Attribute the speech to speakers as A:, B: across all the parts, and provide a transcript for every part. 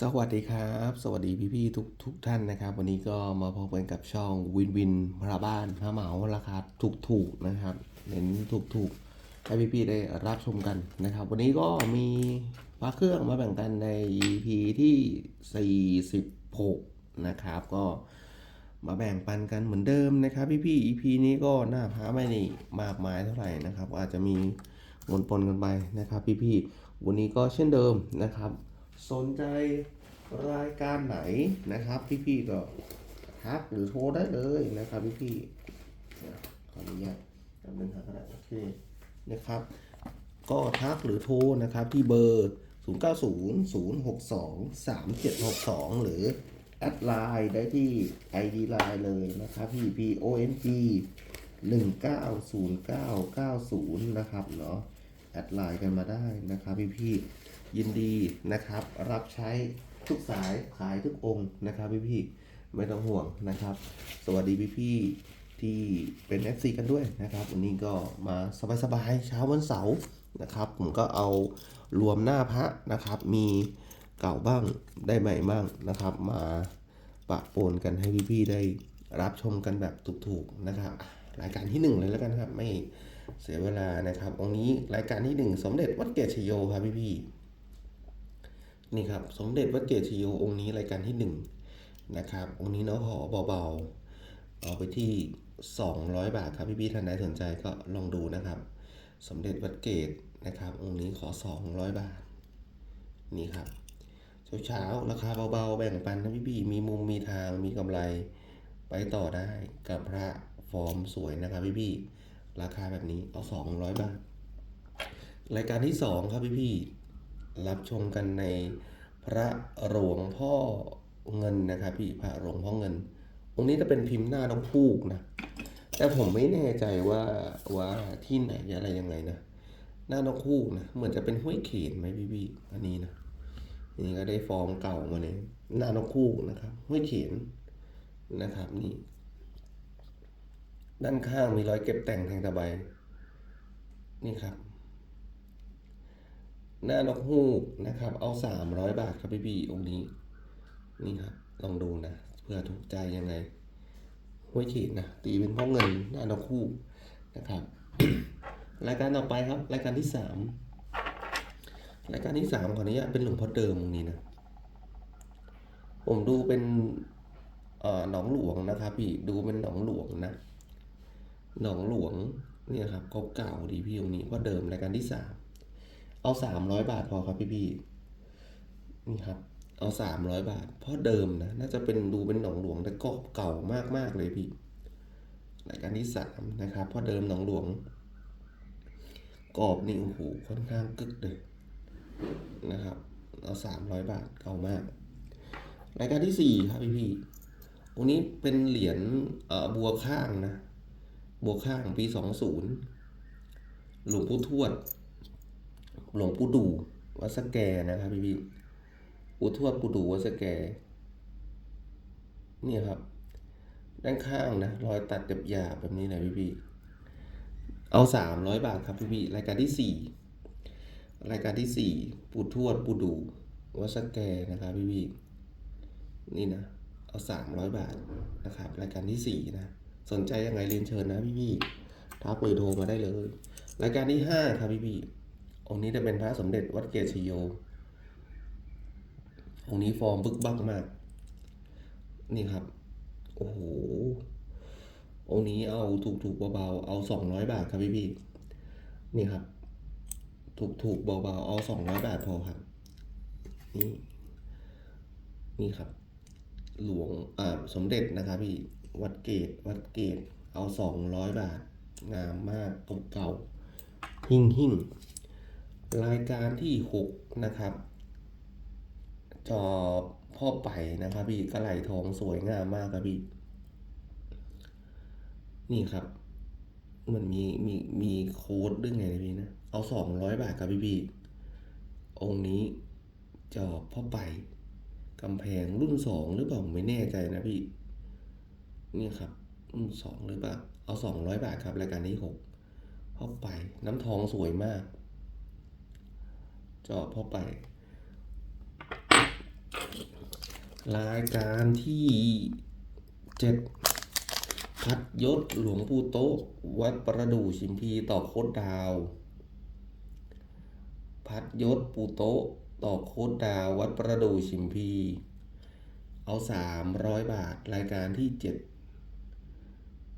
A: สวัสดีครับ สวัสดีพี่ๆทุกทุกท่านนะครับ วันนี้ก็มาพบกันกับช่องวินวินพระบ้านพระเหมาราคาถูกๆนะครับเน้นถูกๆให้พี่ๆได้รับชมกันนะครับ วันนี้ก็มีพระเครื่องมาแบ่งกันใน EP ที่ 46 นะครับ ก็มาแบ่งปันกันเหมือนเดิมนะครับพี่ๆ EP นี้ก็หน้าพระไม่ได้มากมายเท่าไหร่นะครับ อาจจะมีปนปนกันไปนะครับ พี่ๆวันนี้ก็เช่นเดิมนะครับ สนใจรายการไหนนะครับ พี่ๆก็ทักหรือโทรได้เลยนะครับพี่ๆเดี๋ยวขออนุญาตจำเป็นหากระดาษโอเคนะครับ ก็ทักหรือโทรนะครับที่เบอร์ 0 9 0 0 6 2 3 7 6 2 หรือแอดไลน์ได้ที่ ID ไลน์เลยนะครับพี่ P O N G 190990 นะครับเนาะแอดไลน์กันมาได้นะครับพี่ๆ ยินดีนะครับ รับใช้ทุกสายขายทุกองค์นะครับพี่ๆไม่ต้องห่วงนะครับ สวัสดีพี่ๆที่เป็น FC กันด้วยนะครับวันนี้ก็มาสบายๆเช้าวันเสาร์นะครับ ผมก็เอารวมหน้าพระนะครับ มีเก่าบ้างได้ใหม่บ้างนะครับ มาปะปนกันให้พี่ๆได้รับชมกันแบบถูกๆนะครับ รายการที่หนึ่งเลยแล้วกันครับ ไม่เสียเวลานะครับองค์นี้รายการที่หนึ่งสมเด็จวัดเกศชโยครับพี่ๆ นี่ครับสมเด็จวัดเกศชโยองค์นี้รายการที่หนึ่งนะครับองค์นี้เนาะขอเบาๆ เอาไปที่ 200 บาทครับพี่ๆท่านใดสนใจก็ลองดูนะครับ สมเด็จวัดเกตนะครับ องค์นี้ขอ 200 บาท นี่ครับเช้าๆราคาเบาๆ แบ่งปันนะพี่ๆมีมุมมีทางมีกำไรไปต่อได้กับพระฟอร์มสวยนะครับพี่ๆราคาแบบนี้เอา 200 บาท รายการที่ 2 ครับพี่ๆ รับชมกันในพระหลวงพ่อเงินนะครับพี่พระหลวงพ่อเงิน องค์นี้จะเป็นพิมพ์หน้าน้องพูกนะ แต่ผมไม่แน่ใจว่าว่าที่ไหนอะไรยังไงนะ หน้านกคู่นะ เหมือนจะเป็นห้วยเขนไหมพี่พี่อันนี้นะ นี่ก็ได้ฟอร์มเก่ามาเลยหน้านกคู่นะครับห้วยเขนนะครับนี่ ด้านข้างมีรอยเก็บแต่งแทงตะไบนี่ครับ หน้านกฮูกนะครับ เอาสามร้อยบาทครับพี่พี่ๆองค์นี้ นี่ครับ ลองดูนะเพื่อถูกใจยังไงห้วยเขตนะตีเป็นพ่อเงินหน้านกคู่นะครับ รายการต่อไปครับ รายการที่สามรายการที่สามขออนุญาตเป็นหลวงพ่อเดิมตรงนี้นะ ผมดูเป็นเอ่อหนองหลวงนะครับ พี่ดูเป็นหนองหลวงนะหนองหลวงเนี่ยครับเก่าๆดีพี่ตรงนี้พ่อเดิมรายการที่สาม เอาสามร้อยบาทพอครับพี่พี่นี่ครับ เอาสามร้อยบาท เพราะเดิมนะ น่าจะเป็นดูเป็นหนองหลวงแต่ก็เก่ามากมากเลยพี่รายการที่สามนะครับเพราะเดิมหนองหลวง กรอบนี่โอ้โหค่อนข้างกึกเลยนะครับ เอาสามร้อยบาทเก่ามาก รายการที่สี่ครับพี่พี่องค์นี้เป็นเหรียญบัวข้างนะ บัวข้างปีสองศูนย์หลวงปู่ทวด หลวงปู่ดูวัดสแกนะครับพี่พี่ปูทวดปู่ดูวัดสแกเนี่ยครับ ด้านข้างนะรอยตัดหยาบแบบนี้เลยพี่พี่เอาสามร้อยบาทครับพี่พี่รายการที่สี่รายการที่สี่ปูทวดปู่ดูวัดสแกนะครับพี่พี่นี่นะเอาสามร้อยบาทนะครับ รายการที่สี่นะสนใจยังไงเรียนเชิญนะพี่พี่ทักเบอร์โทรมาได้เลย รายการที่ห้าครับพี่พี่ องค์นี้จะเป็นพระสมเด็จวัดเกศชโย องค์นี้ฟอร์มบึกบักมาก นี่ครับ โอ้โห องค์นี้เอาถูกถูกๆเบาๆ เอาสองร้อยบาทครับพี่พี่นี่ครับถูกถูกๆเบาๆ เอาสองร้อยบาทพอครับ นี่ นี่ครับ หลวง อ่า สมเด็จนะครับพี่ วัดเกตวัดเกตเอาสองร้อยบาท งามมากเก่าๆหิ่งหิ่ง รายการที่หกนะครับ จอพ่อไปนะครับพี่กระไหลทองสวยงามมากครับพี่ นี่ครับมันมีมีมีโค้ดด้วยไงนะพี่นะ เอาสองร้อยบาทครับพี่พี่องค์นี้จอพ่อไปกำแพงรุ่นสองหรือเปล่าไม่แน่ใจนะพี่ นี่ครับ รุ่นสองหรือเปล่า เอาสองร้อยบาทครับรายการที่หกพ่อไปน้ำทองสวยมาก จอพ่อไป รายการที่เจ็ดพัดยศหลวงปู่โต๊ะ วัดประดู่ชิมพีต่อโคดดาว พัดยศปู่โต๊ะต่อโคดดาว วัดประดู่ชิมพี เอาสามร้อยบาทรายการที่เจ็ด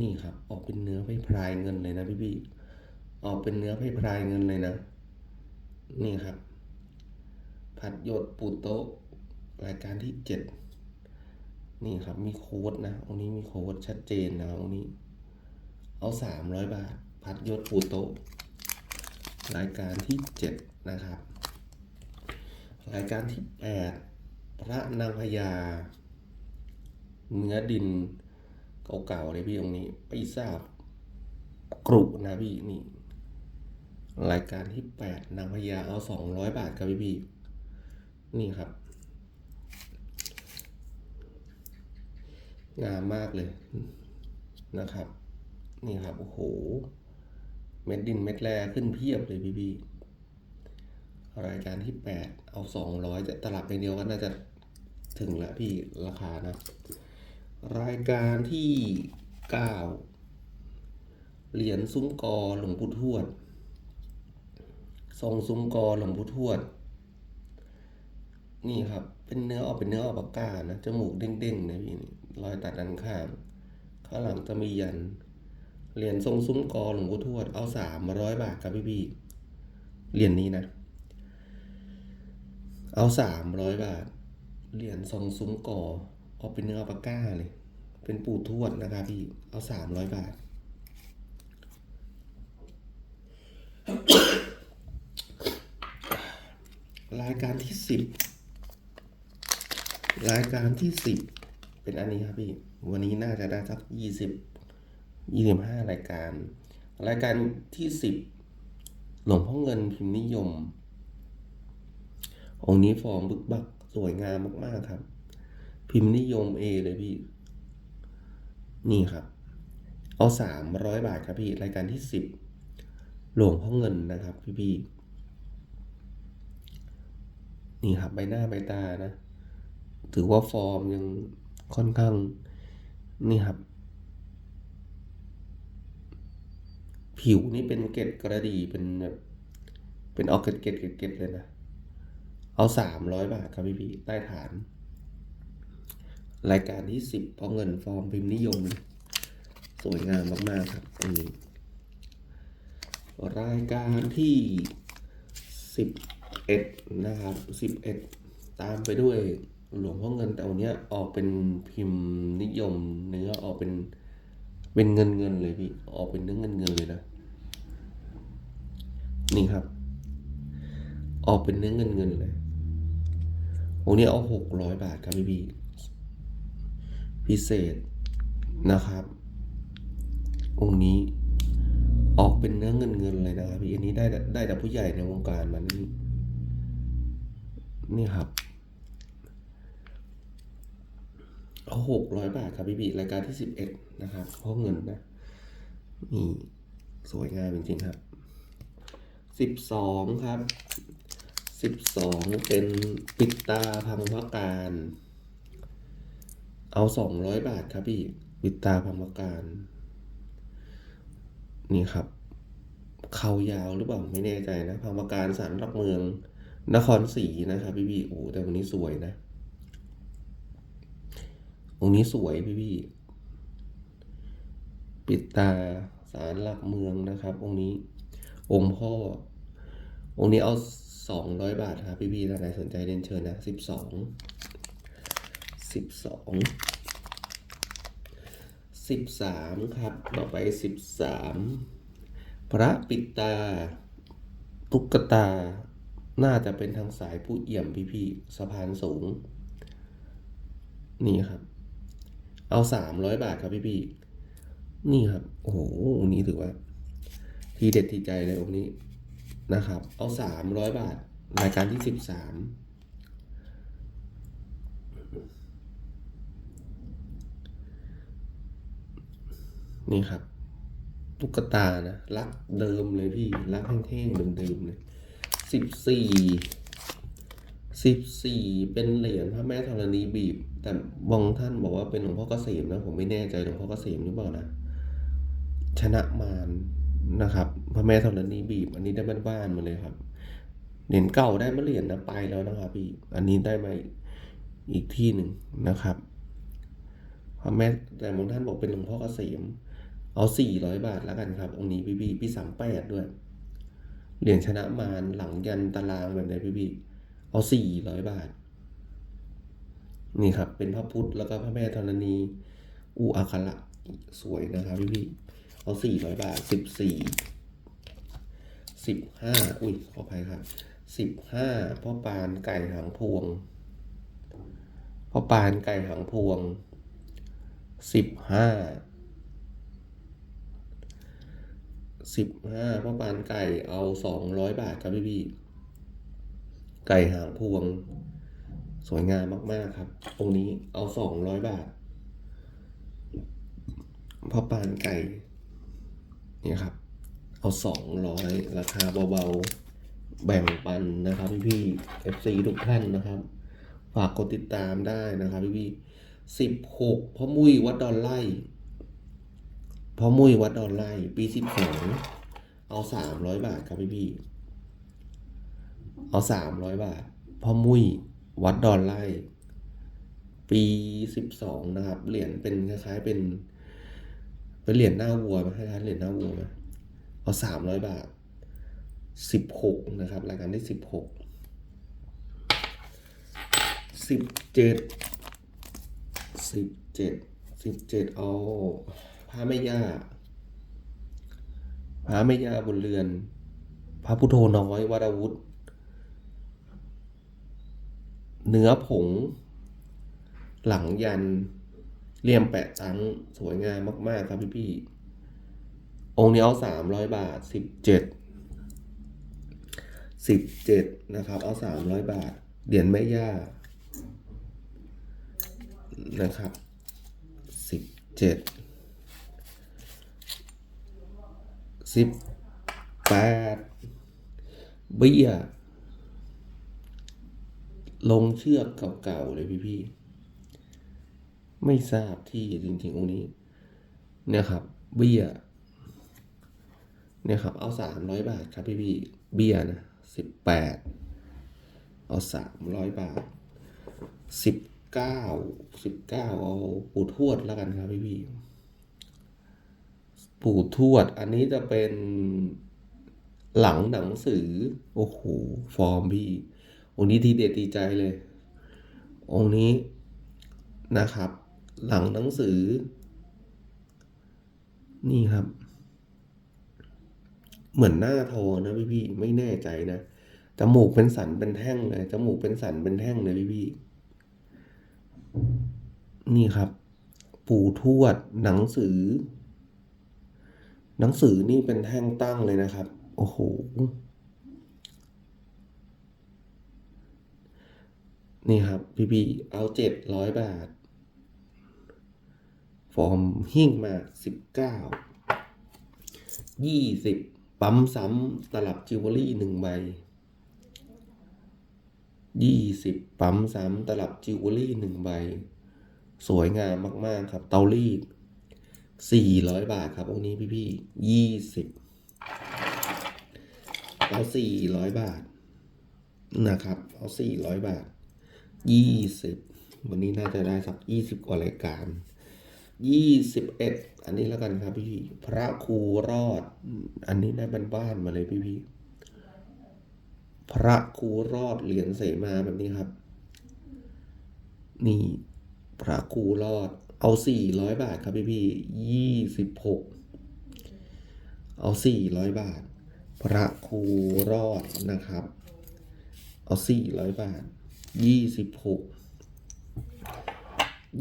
A: นี่ครับ ออกเป็นเนื้อไพพรายเงินเลยนะพี่พี่ออกเป็นเนื้อไพพรายเงินเลยนะ นี่ครับ พัดยศปูโต๊ะรายการที่เจ็ดนี่ครับมีโค้ดนะองนี้มีโค้ดชัดเจนนะองนี้ เอาสามร้อยบาท พัดยศปูโต๊ะรายการที่เจ็ดนะครับ รายการที่แปดพระนางพญาเนื้อดินเก่าๆเลยพี่องนี้ไม่ทราบกรุนะพี่นี่รายการที่แปดนางพญาเอาสองร้อยบาทครับพี่พี่ นี่ครับ งามมากเลยนะครับ นี่ครับ โอ้โห เม็ดดินเม็ดแร่ขึ้นเพียบเลยพี่พี่รายการที่แปดเอาสองร้อยจะตลับไปเดียวก็น่าจะถึงแล้วพี่ราคานะ รายการที่เก้าเหรียญซุ้มกอหลวงปู่ทวด ทรงซุ้มกอหลวงปู่ทวด นี่ครับ เป็นเนื้อออกเป็นเนื้อออกปากกานะ จมูกเด้งๆนะพี่นี่รอยตัดด้านข้าง ข้างหลังจะมียัน เหรียญทรงซุ้มกอหลวงปู่ทวด เอาสามร้อยบาทครับพี่พี่เหรียญนี้นะ เอาสามร้อยบาท เหรียญทรงซุ้มกอเอาเป็นเนื้อออกปากกาเลย เป็นปู่ทวดนะครับพี่ เอาสามร้อยบาทรายการที่สิบ รายการที่สิบเป็นอันนี้ครับพี่ วันนี้น่าจะได้สักยี่สิบยี่สิบห้ารายการ รายการที่สิบหลวงพ่อเงินพิมพ์นิยม องค์นี้ฟอร์มบึกบักสวยงามมากๆครับ พิมพ์นิยมเอเลยพี่ นี่ครับ เอาสามร้อยบาทครับพี่ รายการที่สิบหลวงพ่อเงินนะครับ พี่พี่ๆนี่ครับใบหน้าใบตานะ ถือว่าฟอร์มยังค่อนข้างนี่ครับ ผิวนี่เป็นเกล็ดกระดี่เป็นแบบเป็นออกเกล็ดเกล็ดเกล็ดเลยนะ เอาสามร้อยบาทครับพี่พี่ใต้ฐาน รายการที่สิบเพราะเงินฟอร์มพิมพ์นิยม สวยงามมาก ๆ ครับตรงนี้รายการที่สิบเอ็ดนะครับสิบเอ็ดตามไปด้วย หลวงพ่อเงินแต่วันนี้ออกเป็นพิมพ์นิยมเนื้อออกเป็นเป็นเงินเงินเลยพี่ออกเป็นเนื้อเงินเงินเลยนะนี่ครับ ออกเป็นเนื้อเงินเงินเลยวันนี้เอาหกร้อยบาทครับพี่พี่พิเศษนะครับ องค์นี้ออกเป็นเนื้อเงินเงินเลยนะครับพี่อันนี้ได้ได้แต่ผู้ใหญ่ในวงการมันนี่นี่ครับ เอา หกร้อยบาทครับพี่พี่รายการที่สิบเอ็ดนะครับเพราะเงินนะนี่สวยงามจริงๆครับสิบสองครับสิบสองเป็นปิดตาพังพักการ เอาสองร้อยบาทครับพี่ปิดตาพังพักการ นี่ครับ เขายาวหรือเปล่าไม่แน่ใจนะพังพักการสารหลักเมือง นครศรีนะครับพี่พี่โอ้แต่วันนี้สวยนะ องค์นี้สวยพี่พี่ปิดตาสารหลักเมืองนะครับ องค์นี้ องค์พ่อ องค์นี้เอาสองร้อยบาทครับพี่พี่ท่านใดสนใจเรียนเชิญนะสิบสองสิบสองสิบสามครับ ต่อไปสิบสามพระปิดตา ตุ๊กตา น่าจะเป็นทางสายผู้เอี่ยมพี่พี่สะพานสูง นี่ครับ เอาสามร้อยบาทครับพี่พี่นี่ครับ โอ้โหองค์นี้ถือว่า ทีเด็ดทีใจเลยองค์นี้นะครับ เอาสามร้อยบาท รายการที่สิบสามนี่ครับตุ๊กตานะรักเดิมเลยพี่ รักแห้งๆเดิมๆเลยสิบสี่ สิบสี่เป็นเหรียญพระแม่ธรณีบีบ แต่บางท่านบอกว่าเป็นหลวงพ่อเกษมนะผมไม่แน่ใจหลวงพ่อเกษมหรือเปล่านะชนะมารนะครับ พระแม่ธรณีบีบ อันนี้ได้บ้านๆมาเลยครับเหรียญเก่าได้มาเหรียญนะไปแล้วนะครับพี่อันนี้ได้มาอีกที่หนึ่งนะครับพระแม่แต่บางท่านบอกเป็นหลวงพ่อเกษมเอาสี่ร้อยบาทแล้วกันครับ องค์นี้พี่พี่พี่สามแปดด้วยเหรียญชนะมารหลังยันตารางแบบนี้พี่พี่ เอาสี่ร้อยบาท นี่ครับ เป็นพระพุทธแล้วก็พระแม่ธรณี อูอัคระสวยนะครับพี่พี่เอาสี่ร้อยบาทสิบสี่สิบห้าอุ้ยขออภัยครับสิบห้าพ่อปานไก่หางพวงพ่อปานไก่หางพวงสิบห้าสิบห้าพ่อปานไก่เอาสองร้อยบาทครับพี่พี่ ไก่หางพวง สวยงามมาก ๆ ครับตรงนี้เอาสองร้อยบาทพ่อปานไก่เนี่ยครับ เอาสองร้อยราคาเบาๆ แบ่งปันนะครับพี่ๆ FC ทุกท่านนะครับ ฝากกดติดตามได้นะครับพี่ๆสิบหกพ่อมุ้ยวัดดอนไล่พ่อมุ้ยวัดดอนไล่ปีสิบสองเอาสามร้อยบาทครับพี่ๆ เอาสามร้อยบาท พ่อมุ้ยวัดดอนไล่ปีสิบสองนะครับ เหรียญเป็นคล้ายๆเป็น เป็นเหรียญหน้าวัวไหมคล้ายๆเหรียญหน้าวัวไหมเอาสามร้อยบาทสิบหกนะครับ รายการที่สิบหกสิบเจ็ดสิบเจ็ดสิบเจ็ดเอาพระแม่ย่าพระแม่ย่าบนเรือน พระพุทโธน้อยวรวุฒิ เนื้อผง หลังยันเหลี่ยมแปะตังสวยงามมากๆครับพี่พี่ๆองค์นี้เอาสามร้อยบาทสิบเจ็ดสิบเจ็ดนะครับ เอาสามร้อยบาทเหรียญแม่ย่านะครับสิบเจ็ดสิบแปดเบี้ย ลงเชือกเก่าๆเลยพี่ๆไม่ทราบที่จริงๆองค์นี้ เนี่ยครับ เบี้ย เนี่ยครับ เอาสามร้อยบาทครับพี่พี่ๆเบี้ยนะสิบแปดเอาสามร้อยบาทสิบเก้าสิบเก้าเอาปู่ทวดแล้วกันครับพี่พี่ๆปู่ทวด อันนี้จะเป็นหลังหนังสือ โอ้โห ฟอร์มพี่ องค์นี้ทีเด็ดทีใจเลย องค์นี้นะครับ หลังหนังสือ นี่ครับ เหมือนหน้าทอนะพี่พี่ไม่แน่ใจนะจมูกเป็นสันเป็นแท่งเลยจมูกเป็นสันเป็นแท่งเลยพี่พี่นี่ครับ ปู่ทวดหนังสือ หนังสือนี่เป็นแท่งตั้งเลยนะครับ โอ้โห นี่ครับพี่พี่เอาเจ็ดร้อยบาท ฟอร์มหิ้งมาสิบเก้ายี่สิบปั๊มซ้ำตลับจิวเวลรี่หนึ่งใบยี่สิบปั๊มซ้ำตลับจิวเวลรี่หนึ่งใบ สวยงามมากๆครับ เตารีดสี่ร้อยบาทครับองค์นี้พี่พี่ยี่สิบเอาสี่ร้อยบาทนะครับ เอาสี่ร้อยบาท ยี่สิบวันนี้น่าจะได้สักยี่สิบกว่ารายการยี่สิบเอ็ดอันนี้แล้วกันครับพี่พระครูรอด อันนี้ได้บ้านๆมาเลยพี่พี่พระครูรอดเหรียญเสมาแบบนี้ครับ นี่พระครูรอด เอาสี่ร้อยบาทครับพี่พี่ยี่สิบหกเอาสี่ร้อยบาท พระครูรอดนะครับ เอาสี่ร้อยบาท ยี่สิบหก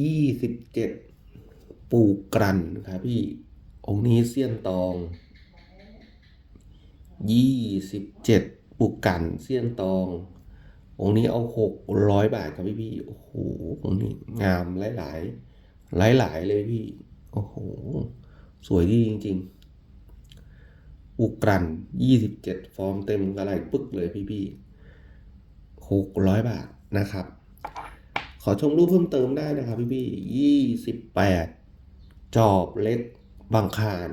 A: ยี่สิบเจ็ดปูกรันครับพี่องค์นี้เสี้ยนตองยี่สิบเจ็ดปูกันเสี้ยนตอง องค์นี้เอาหกร้อยบาทครับพี่พี่โอ้โหองค์นี้งามหลายหลายหลายหลายเลยพี่โอ้โหสวยดีจริง ๆ อุกรันยี่สิบเจ็ดฟอร์มเต็มกระไรปึ๊กเลยพี่พี่หกร้อยบาท นะครับ ขอชมรูปเพิ่มเติมได้นะครับพี่พี่ยี่สิบแปดจอบเล็กบางคาน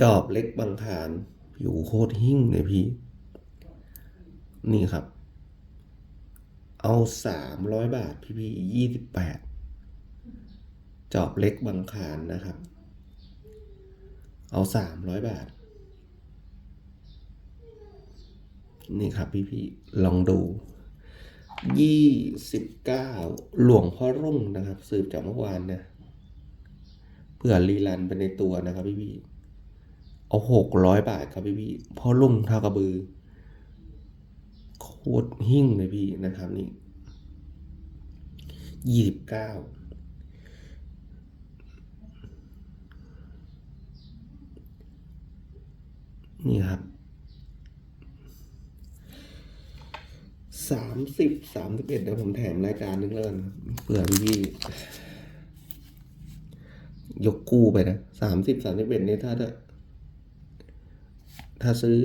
A: จอบเล็กบางคานผิวโคตรหิ่งเลยพี่ นี่ครับ เอาสามร้อยบาทพี่พี่ยี่สิบแปดจอบเล็กบางคานนะครับ เอาสามร้อยบาท นี่ครับพี่พี่ลองดูยี่สิบเก้าหลวงพ่อรุ่งนะครับ สืบจากเมื่อวานนี่ยเพื่อรีรันไปในตัวนะครับพี่พี่เอาหกร้อยบาทครับพี่พี่พ่อรุ่งเท่ากระบือ โคตรหิ่งเลยพี่นะครับนี่ยี่สิบเก้านี่ครับ สามสิบสามสิบเอ็ดเดี๋ยวผมแถมรายการนึงแล้วกันเผื่อพี่พี่ยกกู้ไปนะสามสิบสามสิบเอ็ดนี่ถ้าถ้าถ้าซื้อ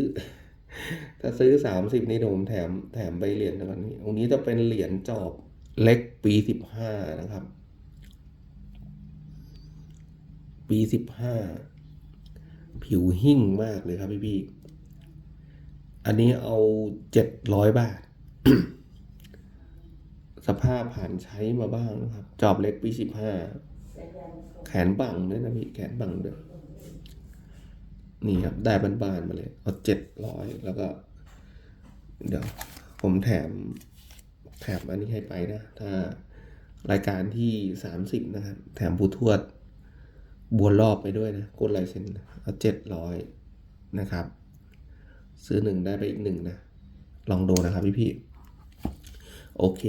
A: ถ้าซื้อสามสิบนี่ผมแถมแถมใบเหรียญนะครับนี่องนี้จะเป็นเหรียญจอบเล็กปีสิบห้านะครับ ปีสิบห้าผิวหิ่งมากเลยครับพี่พี่อันนี้เอาเจ็ดร้อยบาท สภาพผ่านใช้มาบ้างนะครับ จอบเล็กปีสิบห้าแขนบังด้วยนะพี่แขนบังด้วยนี่ครับ ได้บานๆมาเลย เอาเจ็ดร้อยแล้วก็ เดี๋ยว ผมแถม แถมอันนี้ให้ไปนะ ถ้ารายการที่สามสิบนะครับ แถมผู้ทวดบัวรอบไปด้วยนะกดลายเซ็นเอาเจ็ดร้อยนะครับ ซื้อหนึ่งได้ไปอีกหนึ่งนะ ลองดูนะครับพี่พี่ โอเค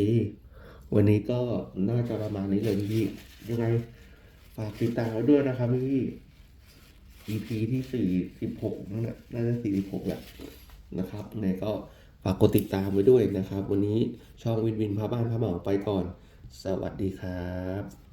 A: วันนี้ก็น่าจะประมาณนี้เลยพี่ยังไง ฝากติดตามด้วยนะครับพี่ EP ที่สี่สิบหกนั่นแหละน่าจะสี่สิบหกแหละนะครับยังไงก็ฝากกดติดตามไว้ด้วยนะครับ วันนี้ช่องวินวินพาบ้านพาเหมาไปก่อน สวัสดีครับ